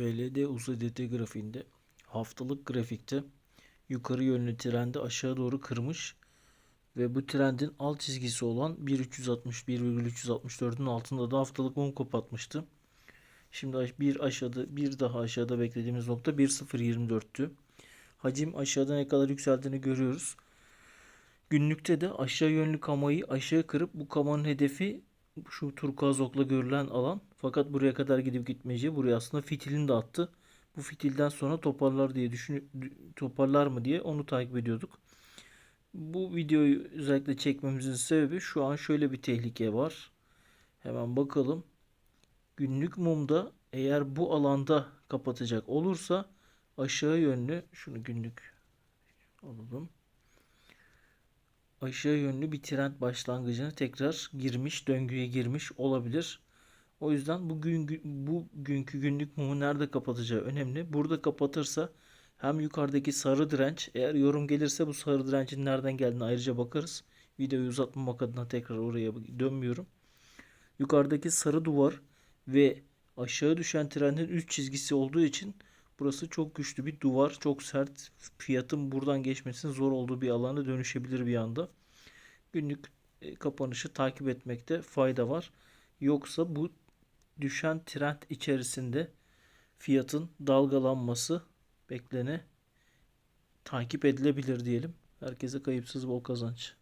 VLD USDT grafiğinde haftalık grafikte yukarı yönlü trendi aşağı doğru kırmış ve bu trendin alt çizgisi olan 1.360-1.364'ün altında da haftalık mum kapatmıştı. Şimdi bir aşağıda bir daha aşağıda beklediğimiz nokta 1.024'tü. Hacim aşağıda ne kadar yükseldiğini görüyoruz. Günlükte de aşağı yönlü kamayı aşağı kırıp bu kamanın hedefi şu turkuaz okla görülen alan. Fakat buraya kadar gidip gitmeyeceği buraya aslında fitilini de attı. Bu fitilden sonra toparlar diye düşün toparlar mı diye onu takip ediyorduk. Bu videoyu özellikle çekmemizin sebebi şu an şöyle bir tehlike var. Hemen bakalım. Günlük mumda eğer bu alanda kapatacak olursa aşağı yönlü şunu günlük alalım aşağı yönlü bir trend başlangıcına tekrar girmiş, döngüye girmiş olabilir. O yüzden bugün bu günkü günlük mumu nerede kapatacağı önemli. Burada kapatırsa hem yukarıdaki sarı direnç eğer yorum gelirse bu sarı direncin nereden geldiğine ayrıca bakarız. Videoyu uzatmamak adına tekrar oraya dönmüyorum. Yukarıdaki sarı duvar ve aşağı düşen trendin üst çizgisi olduğu için burası çok güçlü bir duvar. Çok sert. Fiyatın buradan geçmesinin zor olduğu bir alana dönüşebilir bir anda. Günlük e, kapanışı takip etmekte fayda var. Yoksa bu düşen trend içerisinde fiyatın dalgalanması beklene takip edilebilir diyelim. Herkese kayıpsız bol kazanç.